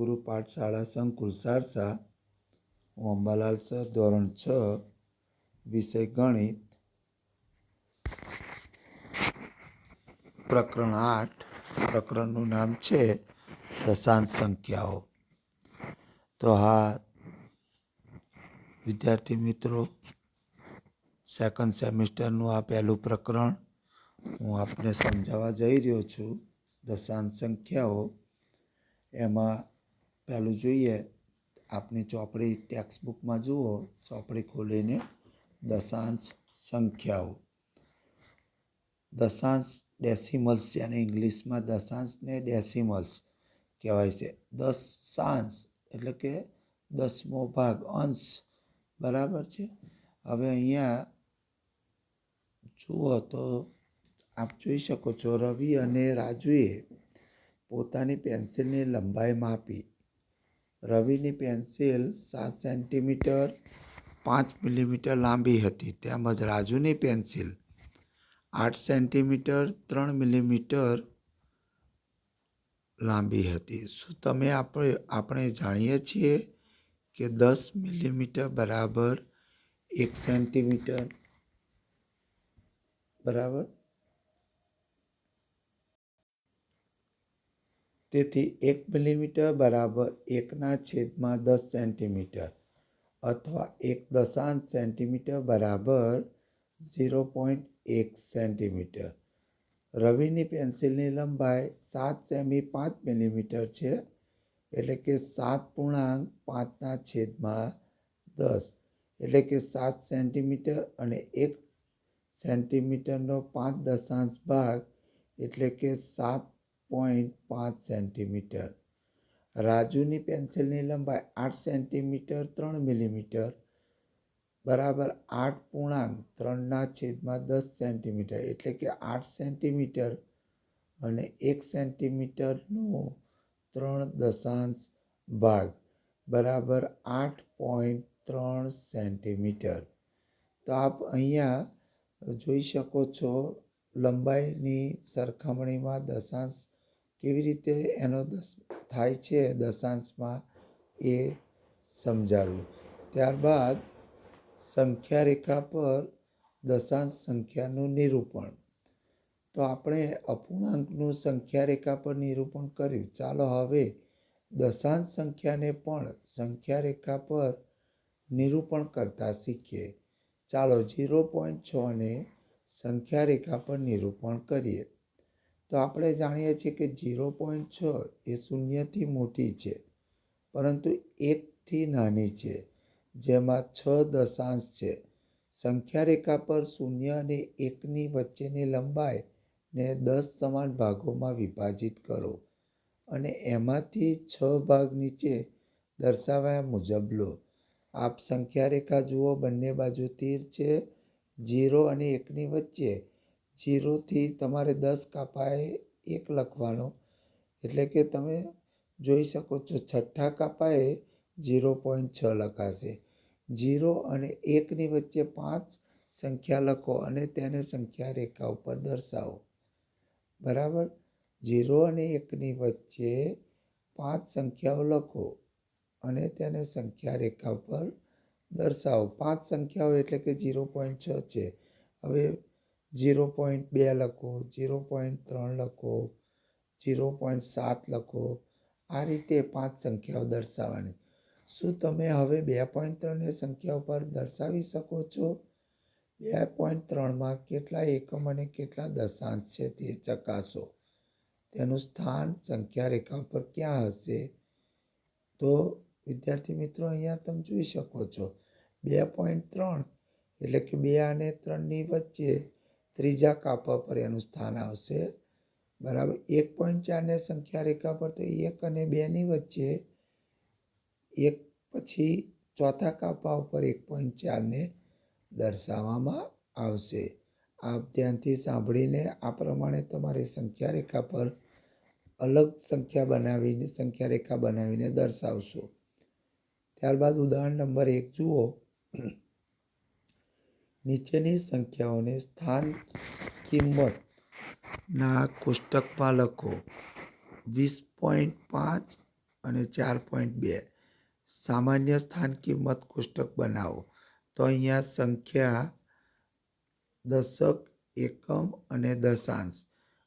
ગુરુ પાઠશાળા સંકુલ સારસા હું અંબાલાલ સર ધોરણ છ, વિષય ગણિત, પ્રકરણ આઠ, પ્રકરણનું નામ છે દશાંશ સંખ્યાઓ. તો હા, વિદ્યાર્થી મિત્રો સેકન્ડ સેમિસ્ટરનું આ પહેલું પ્રકરણ હું આપને સમજાવવા જઈ રહ્યો છું, દશાંશ સંખ્યાઓ. એમાં પહેલું જોઈએ, આપની ચોપડી ટેક્સ્ટબુકમાં જુઓ, ચોપડી ખોલીને દશાંશ સંખ્યાઓ. દશાંશ ડેસિમલ્સ જેને ઇંગ્લિશમાં દશાંશને ડેસિમલ્સ કહેવાય છે. દશાંશ એટલે કે દસમો ભાગ, અંશ. બરાબર છે? હવે અહીંયા જુઓ તો આપ જોઈ શકો છો, રવિ અને રાજુએ પોતાની પેન્સિલની લંબાઈ માપી. રવિની પેન્સિલ સાત સેન્ટીમીટર, પાંચ મિલીમીટર લાંબી હતી. તેમજ રાજુની પેન્સિલ આઠ સેન્ટીમીટર, ત્રણ મિલીમીટર લાંબી હતી. શું તમે આપણે આપણે જાણીએ છીએ કે દસ મિલીમીટર બરાબર એક સેન્ટીમીટર બરાબર? તેથી એક મિલીમીટર બરાબર એકના છેદમાં દસ સેન્ટીમીટર અથવા એક દશાંશ સેન્ટીમીટર બરાબર ઝીરો પોઈન્ટ એક સેન્ટીમીટર. રવિની પેન્સિલની લંબાઈ સાત સેમી પાંચ મિલીમીટર છે, એટલે કે સાત પૂર્ણાંક પાંચના છેદમાં દસ, એટલે કે સાત સેન્ટીમીટર અને એક સેન્ટીમીટરનો પાંચ દશાંશ ભાગ, એટલે કે સાત પોઈન્ટ પાંચ સેન્ટીમીટર. રાજુની પેન્સિલની લંબાઈ આઠ સેન્ટીમીટર ત્રણ મિલીમીટર બરાબર આઠ પૂર્ણાંક ત્રણના છેદમાં દસ સેન્ટીમીટર એટલે કે આઠ સેન્ટીમીટર અને એક સેન્ટીમીટરનો ત્રણ દશાંશ ભાગ બરાબર આઠ પોઈન્ટ ત્રણ સેન્ટીમીટર. તો આપ અહીંયા જોઈ શકો છો લંબાઈની સરખામણીમાં દશાંશ કેવી રીતે એનો દસ થાય છે દશાંશમાં એ સમજાવ્યું. ત્યારબાદ સંખ્યા રેખા પર દશાંશ સંખ્યાનું નિરૂપણ. તો આપણે અપૂર્ણાંકનું સંખ્યા રેખા પર નિરૂપણ કર્યું. ચાલો હવે દશાંશ સંખ્યાને પણ સંખ્યા રેખા પર નિરૂપણ કરતા શીખીએ. ચાલો ઝીરો પોઈન્ટ છને સંખ્યા રેખા પર નિરૂપણ કરીએ. તો આપણે જાણીએ છીએ કે ઝીરો પોઈન્ટ છ એ શૂન્યથી મોટી છે, પરંતુ એકથી નાની છે, જેમાં છ દશાંશ છે. સંખ્યા રેખા પર શૂન્ય અને એકની વચ્ચેની લંબાઈને દસ સમાન ભાગોમાં વિભાજિત કરો અને એમાંથી છ ભાગ નીચે દર્શાવ્યા મુજબ લો. આપ સંખ્યા રેખા જુઓ, બંને બાજુ તીર છે જીરો અને એકની વચ્ચે જીરોથી તમારે દસ કાપાએ એક લખવાનો. એટલે કે તમે જોઈ શકો છો, છઠ્ઠા કાપાએ ઝીરો પોઈન્ટ છ લખાશે. જીરો અને એકની વચ્ચે પાંચ સંખ્યા લખો અને તેને સંખ્યા રેખા ઉપર દર્શાવો. બરાબર? જીરો અને એકની વચ્ચે પાંચ સંખ્યાઓ લખો અને તેને સંખ્યા રેખા પર દર્શાવો. પાંચ સંખ્યાઓ એટલે કે ઝીરો પોઈન્ટ છ છે. હવે ઝીરો પોઈન્ટ બે લખો, ઝીરો પોઈન્ટ ત્રણ લખો, ઝીરો પોઈન્ટ સાત લખો. આ રીતે પાંચ સંખ્યાઓ દર્શાવવાની. શું તમે હવે બે પોઈન્ટ ત્રણને સંખ્યા ઉપર દર્શાવી શકો છો? બે પોઈન્ટ ત્રણમાં કેટલા એકમ અને કેટલા દશાંશ છે તે ચકાસો. તેનું સ્થાન સંખ્યા રેખા પર ક્યાં હશે? તો વિદ્યાર્થી મિત્રો, અહીંયા તમે જોઈ શકો છો. બે પોઈન્ટ ત્રણ એટલે કે બે અને ત્રણની વચ્ચે ત્રીજા કાપા પર એનું સ્થાન આવશે. બરાબર? એક પોઈન્ટ ચારને સંખ્યા રેખા પર તો એક અને બેની વચ્ચે એક પછી ચોથા કાપા ઉપર એક પોઈન્ટ ચારને દર્શાવવામાં આવશે. આપ ધ્યાનથી સાંભળીને આ પ્રમાણે તમારે સંખ્યા રેખા પર અલગ સંખ્યા બનાવીને સંખ્યા રેખા બનાવીને દર્શાવશો. ત્યારબાદ ઉદાહરણ નંબર એક જુઓ. નીચેની સંખ્યાઓને સ્થાન કિંમતના કોષ્ટકમાં લખો વીસ પોઈન્ટ પાંચ અને ચાર પોઈન્ટ બે. સામાન્ય સ્થાન કિંમત કોષ્ટક બનાવો. તો અહીંયા સંખ્યા દશક, એકમ અને દશાંશ.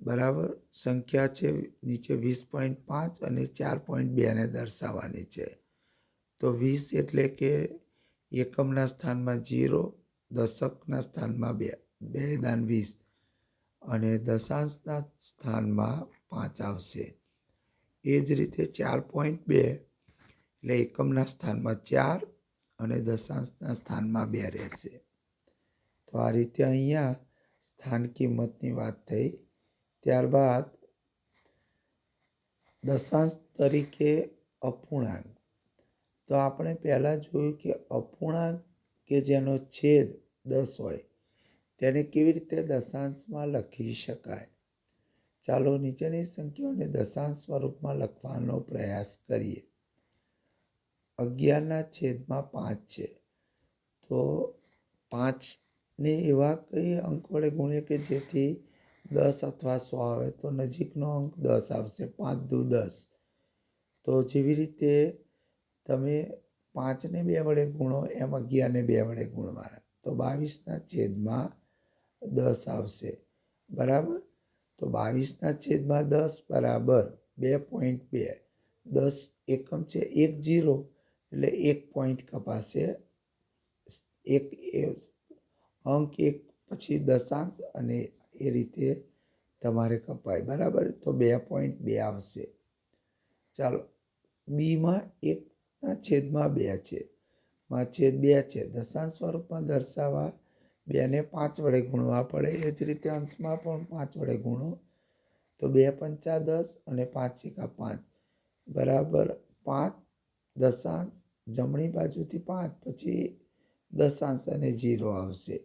બરાબર? સંખ્યા છે નીચે વીસ પોઈન્ટ પાંચ અને ચાર પોઈન્ટ બેને દર્શાવવાની છે. તો વીસ એટલે કે એકમના સ્થાનમાં જીરો દશકના સ્થાનમાં બે બે દાન વીસ અને દશાંશના સ્થાનમાં પાંચ આવશે. એ જ રીતે ચાર પોઈન્ટ બે એટલે એકમના સ્થાનમાં ચાર અને દશાંશના સ્થાનમાં બે રહેશે. તો આ રીતે અહીંયા સ્થાન કિંમતની વાત થઈ. ત્યારબાદ દશાંશ તરીકે અપૂર્ણાંક. તો આપણે પહેલાં જોયું કે અપૂર્ણાંક કે જેનો છેદ દસ હોય, તેને કેવી રીતે દશાંશમાં લખી શકાય? ચાલો નીચેની સંખ્યાઓને દશાંશ સ્વરૂપમાં લખવાનો પ્રયાસ કરીએ. અગિયારના છેદમાં પાંચ છે. તો પાંચને એવા કઈ અંક વડે ગુણીએ કે જેથી દસ અથવા સો આવે? તો નજીકનો અંક દસ આવશે. પાંચ દુ દસ. તો જેવી રીતે તમે પાંચને બે વડે ગુણો, એમ અગિયારને બે વડે ગુણવાના. તો બાવીસના છેદમાં દસ આવશે. બરાબર? તો બાવીસના છેદમાં દસ બરાબર બે પોઈન્ટ બે. દસ એકમ છે એક જીરો, એટલે એક પોઈન્ટ કપાશે. એક અંક એક પછી દશાંશ અને એ રીતે તમારે કપાય. બરાબર? તો બે પોઈન્ટ બે આવશે. ચાલો, બીમાં એકના છેદમાં બે છે. માં છેદ બે છે. દશાંશ સ્વરૂપમાં દર્શાવવા બેને પાંચ વડે ગુણવા પડે. એ જ રીતે અંશમાં પણ પાંચ વડે ગુણો. તો બે પંચા દસ અને પાંચ એકા પાંચ. બરાબર પાંચ, દશાંશ, જમણી બાજુથી પાંચ, પછી દશાંશ અને જીરો આવશે.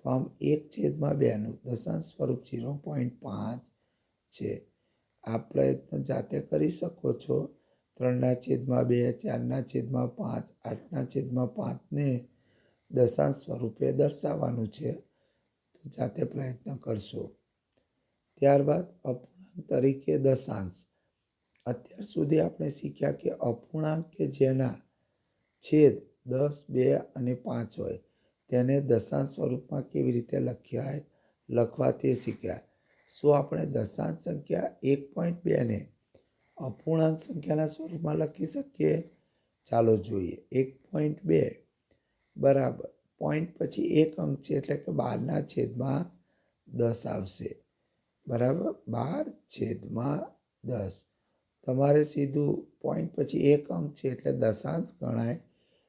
તો આમ એક છેદમાં બેનું. દશાંશ સ્વરૂપ જીરો પોઈન્ટ પાંચ છે. આ પ્રયત્ન જાતે કરી શકો છો. ત્રણના છેદમાં બે, ચારના છેદમાં પાંચ, આઠના છેદમાં પાંચને દશાંશ સ્વરૂપે દર્શાવવાનું છે. તો જાતે પ્રયત્ન કરશો. ત્યારબાદ અપૂર્ણાંક તરીકે દશાંશ. અત્યાર સુધી આપણે શીખ્યા કે અપૂર્ણાંક કે જેના છેદ દસ, બે અને પાંચ હોય, તેને દશાંશ સ્વરૂપમાં કેવી રીતે લખ્યા લખવા તે શીખ્યા? શું આપણે દશાંશ સંખ્યા એક પોઈન્ટ બેને અપૂર્ણાંક સંખ્યાના સ્વરૂપમાં લખી શકીએ. ચાલો જોઈએ. એક પોઈન્ટ બે. બરાબર. પોઈન્ટ પછી એક અંક છે એટલે કે બારના છેદમાં દસ આવશે. બરાબર? બાર છેદમાં દસ. તમારે સીધું પોઈન્ટ પછી એક અંક છે એટલે દશાંશ ગણાય.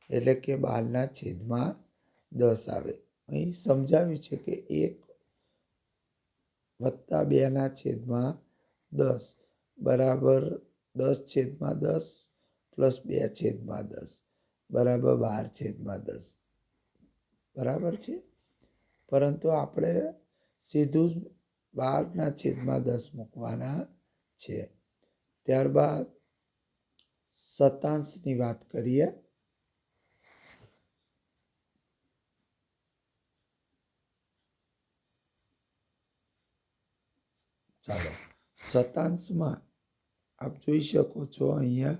એટલે કે બારના છેદમાં દસ આવે. અહીં સમજાવ્યું છે કે એક વત્તા બેના છેદમાં દસ. બરાબર દસ છેદમાં દસ પ્લસ બે છેદમાં દસ. બરાબર બાર છેદમાં દસ. બરાબર છે? પરંતુ આપણે સીધું જ બારના છેદમાં દસ મૂકવાના છે. ત્યારબાદ શતાંશની વાત કરીએ. ચાલો. શતાંશમાં આપ જોઈ શકો છો અહીંયા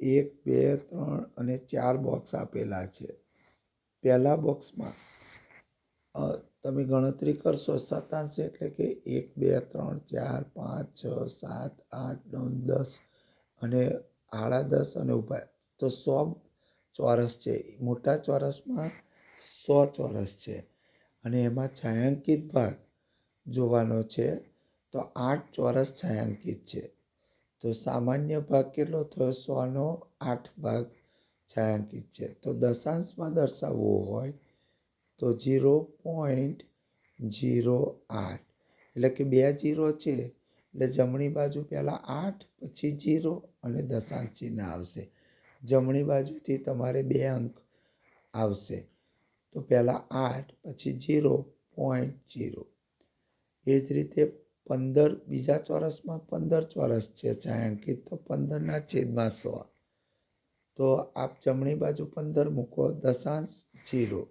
એક, બે, ત્રણ અને ચાર બોક્સ આપેલા છે. પહેલા બોક્સમાં તમે ગણતરી કરશો સતાંશ એટલે કે એક, બે, ત્રણ, ચાર, પાંચ, છ, સાત, આઠ, નવ, દસ અને આડા દસ અને ઊભા તો સો ચોરસ છે. મોટા ચોરસમાં સો ચોરસ છે. અને એમાં છાંયાંકિત ભાગ જોવાનો છે. તો આઠ ચોરસ છાંયાંકિત છે. તો સામાન્ય ભાગ કેટલો થયો? સોનો આઠ ભાગ છાંયાંકિત છે. તો દશાંશમાં દર્શાવવો હોય તો જીરો પોઈન્ટ જીરો આઠ. એટલે કે બે જીરો છે. એટલે જમણી બાજુ પહેલાં આઠ, પછી જીરો અને દશાંશ ચિહ્ન આવશે. જમણી બાજુથી તમારે બે અંક આવશે. તો પહેલાં આઠ, પછી જીરો પોઈન્ટ જીરો એ જ રીતે પંદર, બીજા ચોરસમાં પંદર ચોરસ છે છાંયાંકિત તો પંદરના છેદમાં સો. તો આપ જમણી બાજુ પંદર મૂકો, દશાંશ જીરો.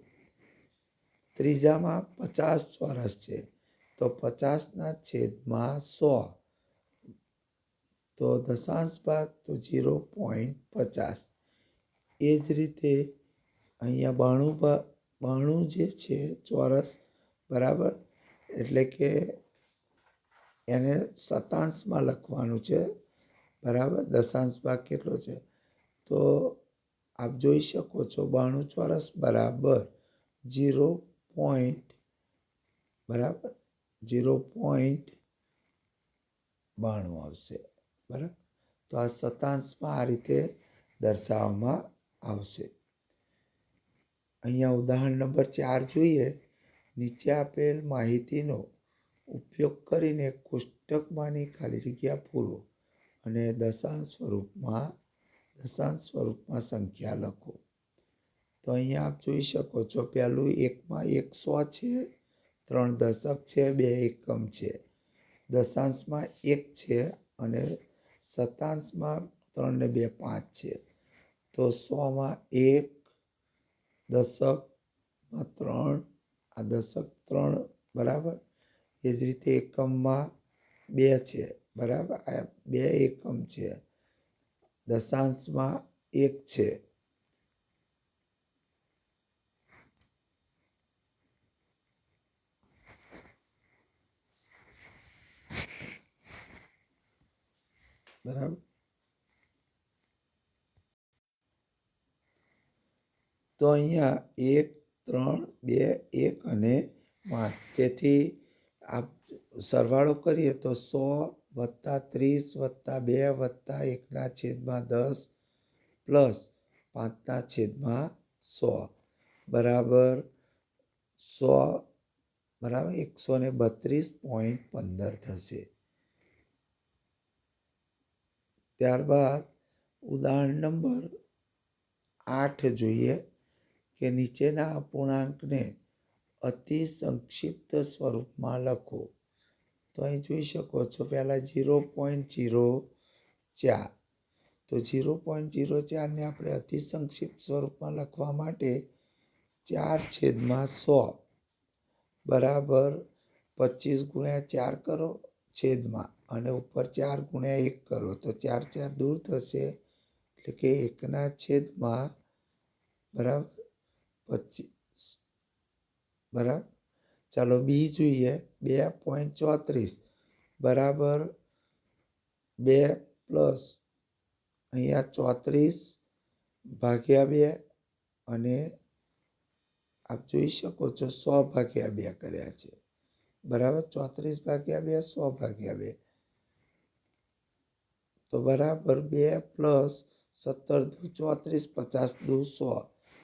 ત્રીજામાં પચાસ ચોરસ છે, તો પચાસના છેદમાં સો. તો દશાંશ ભાગ, તો ઝીરો પોઈન્ટ પચાસ. એ જ રીતે અહીંયા બાણું બાણું જે છે ચોરસ, બરાબર? એટલે કે એને શતાંશમાં લખવાનું છે. બરાબર? દશાંશ ભાગ કેટલો છે? તો આપ જોઈ શકો છો બાણું ચોરસ બરાબર ઝીરો પોઈન્ટ, બરાબર? ઝીરો પોઈન્ટ બાણું આવશે. બરાબર? તો આ શતાંશમાં આ રીતે દર્શાવવામાં આવશે. અહીંયા ઉદાહરણ નંબર ચાર જોઈએ. નીચે આપેલ માહિતીનો ઉપયોગ કરીને કોષ્ટકમાંની ખાલી જગ્યા પૂરો અને દશાંશ સ્વરૂપમાં દશાંશ સ્વરૂપમાં સંખ્યા લખો. તો અહીંયા આપ જોઈ શકો છો, પહેલું એકમાં એકસો છે, ત્રણ દશક છે, બે એકમ છે. દશાંશમાં એક છે અને શતાંશમાં ત્રણ ને બે પાંચ છે. તો સોમાં એક, દશકમાં ત્રણ, આ દશક ત્રણ, બરાબર? એ જ રીતે એકમમાં બે છે, બરાબર? આ બે એકમ છે. દશાંશમાં એક છે. બરાબર? તો અહીંયા એક, ત્રણ, બે, એક અને પાંચ. તેથી આપ સરવાળો કરીએ તો સો વત્તા ત્રીસ વત્તા બે વત્તા એકના છેદમાં દસ પ્લસ પાંચના છેદમાં સો. બરાબર સો બરાબર એકસો ને બત્રીસ પોઈન્ટ પંદર થશે. ત્યારબાદ ઉદાહરણ નંબર આઠ જોઈએ કે નીચેના અપૂર્ણાંકને અતિ સંક્ષિપ્ત સ્વરૂપમાં લખો. તો અહીં જોઈ શકો છો, પહેલાં ઝીરો પોઈન્ટ ઝીરો ચાર. તો ઝીરો પોઈન્ટ ઝીરો ચારને આપણે અતિ સંક્ષિપ્ત સ્વરૂપમાં લખવા માટે ચાર છેદમાં સો બરાબર પચીસ ગુણ્યા ચાર કરો છેદમાં અને ઉપર ચાર ગુણ્યા એક કરો. તો ચાર ચાર દૂર થશે એટલે કે એકના છેદમાં બરાબર પચીસ બરાબર? ચાલો બી જોઈએ. બે પોઈન્ટ ચોત્રીસ. બરાબર? બે પ્લસ અહીંયા ચોત્રીસ ભાગ્યા બે અને આપ જોઈ શકો છો સો ભાગ્યા બે કર્યા છે. બરાબર? ચોત્રીસ ભાગ્યા બે, સો ભાગ્યા બે. તો બરાબર બે પ્લસ સત્તર દુ ચોત્રીસ પચાસ દુ સો.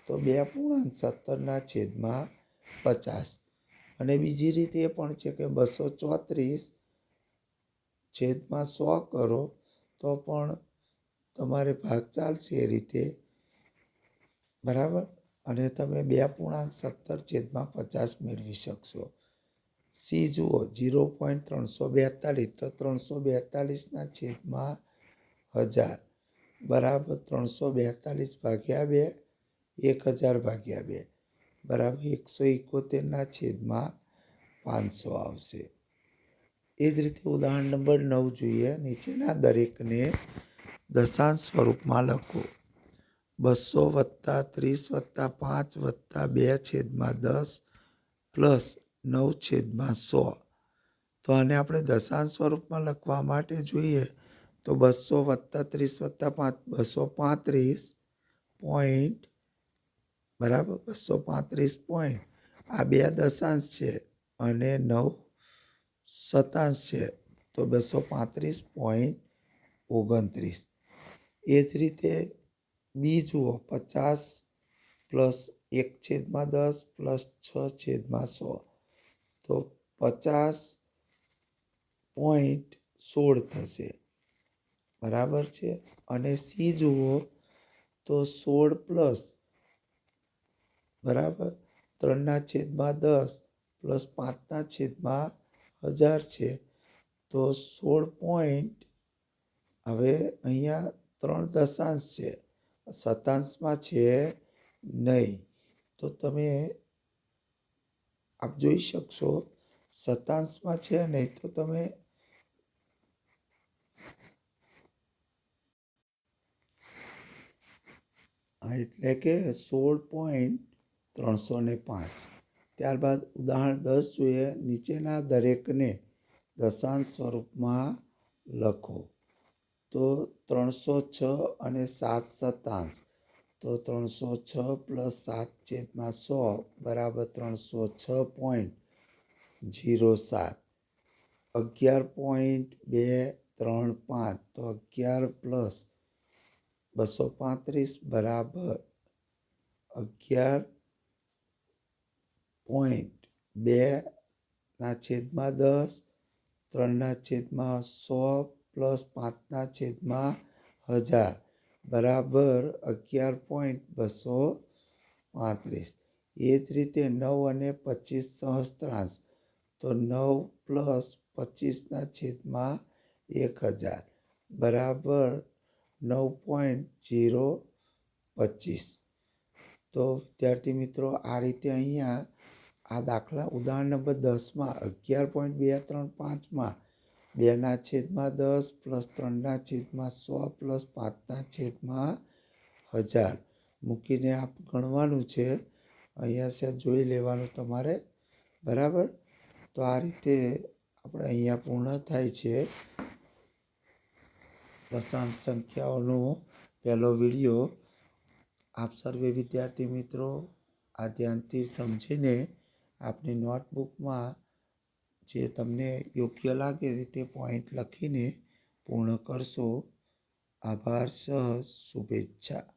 તો બે પૂર્ણાંક સત્તરના છેદમાં પચાસ. અને બીજી રીત એ પણ છે કે બસો ચોત્રીસ છેદમાં સો કરો તો પણ તમારે ભાગ ચાલશે એ રીતે. બરાબર? અને તમે બે પૂર્ણાંક સત્તર છેદમાં પચાસ મેળવી શકશો. સી જુઓ જીરો પોઈન્ટ ત્રણસો બેતાલીસ તો ત્રણસો બેતાલીસના છેદમાં હજાર. બરાબર, ત્રણસો બેતાલીસ ભાગ્યા બે, એક હજાર ભાગ્યા બે. બરાબર, એકસો એકોતેરના છેદમાં પાંચસો આવશે. એ જ રીતે ઉદાહરણ નંબર નવ જોઈએ. નીચેના દરેકને દશાંશ સ્વરૂપમાં લખો. બસો વત્તા ત્રીસ વત્તા પાંચ વત્તા બે છેદમાં દસ પ્લસ નવ છેદમાં સો. તો આને આપણે દશાંશ સ્વરૂપમાં લખવા માટે જોઈએ તો બસો વત્તા ત્રીસ વત્તા પાંચ, બસો પાંત્રીસ પોઈન્ટ બરાબર? બસો પાંત્રીસ પોઈન્ટ આ બે દશાંશ છે અને નવ સતાંશ છે. તો બસો પાંત્રીસ પોઈન્ટ ઓગણત્રીસ. એ જ રીતે બી જુઓ પચાસ પ્લસ એક છેદમાં દસ પ્લસ છ છેદમાં સો. તો પચાસ પોઈન્ટ સોળ થશે. બરાબર છે? અને સી જુઓ તો સોળ પ્લસ બરાબર? ત્રણના છેદમાં દસ પ્લસ પાંચના છેદમાં હજાર છે. તો સોળ પોઈન્ટ, હવે અહીંયા ત્રણ દશાંશ છે. સતાંશમાં છે નહીં. તો તમે આપ જોઈ શકશો, સતાંશમાં છે નહીં તો તમે એટલે કે સોળ પોઈન્ટ ત્રણસો ને પાંચ. ત્યારબાદ ઉદાહરણ દસ જોઈએ. નીચેના દરેકને દશાંશ સ્વરૂપમાં લખો. તો ત્રણસો છ અને સાત સત્તાંશ. તો ત્રણસો છ પ્લસ સાત છેદમાં સો બરાબર ત્રણસો છ પોઈન્ટ જીરો સાત. અગિયાર પોઈન્ટ બે ત્રણ પાંચ. તો અગિયાર પ્લસ બસો પાંત્રીસ બરાબર અગિયાર પોઈન્ટ બેના છેદમાં દસ ત્રણના છેદમાં સો, પ્લસ પાંચના છેદમાં હજાર. બરાબર અગિયાર પોઈન્ટ બસો પાંત્રીસ. એ જ રીતે નવ અને પચીસ સહસ્ત્રાંશ. તો નવ પ્લસ પચીસના છેદમાં એક હજાર. બરાબર નવ પોઈન્ટ જીરો પચીસ. તો વિદ્યાર્થી મિત્રો, આ રીતે અહીંયા આ દાખલા ઉદાહરણ નંબર દસમાં, અગિયાર પોઈન્ટ બે ત્રણ પાંચમાં, બેના છેદમાં દસ પ્લસ ત્રણના છેદમાં સો પ્લસ પાંચના છેદમાં હજાર. મૂકીને આપ ગણવાનું છે. અહીંયા છે, જોઈ લેવાનું તમારે. બરાબર? તો આ રીતે આપણે અહીંયા પૂર્ણ થાય છે. દશાંશ સંખ્યાઓનો પહેલો વીડિયો. આપ સર્વે વિદ્યાર્થી મિત્રો, આ ધ્યાનથી સમજીને આપની નોટબુકમાં જે તમને યોગ્ય લાગે તે પોઈન્ટ લખીને પૂર્ણ કરશો. આભાર, સહ, શુભેચ્છા.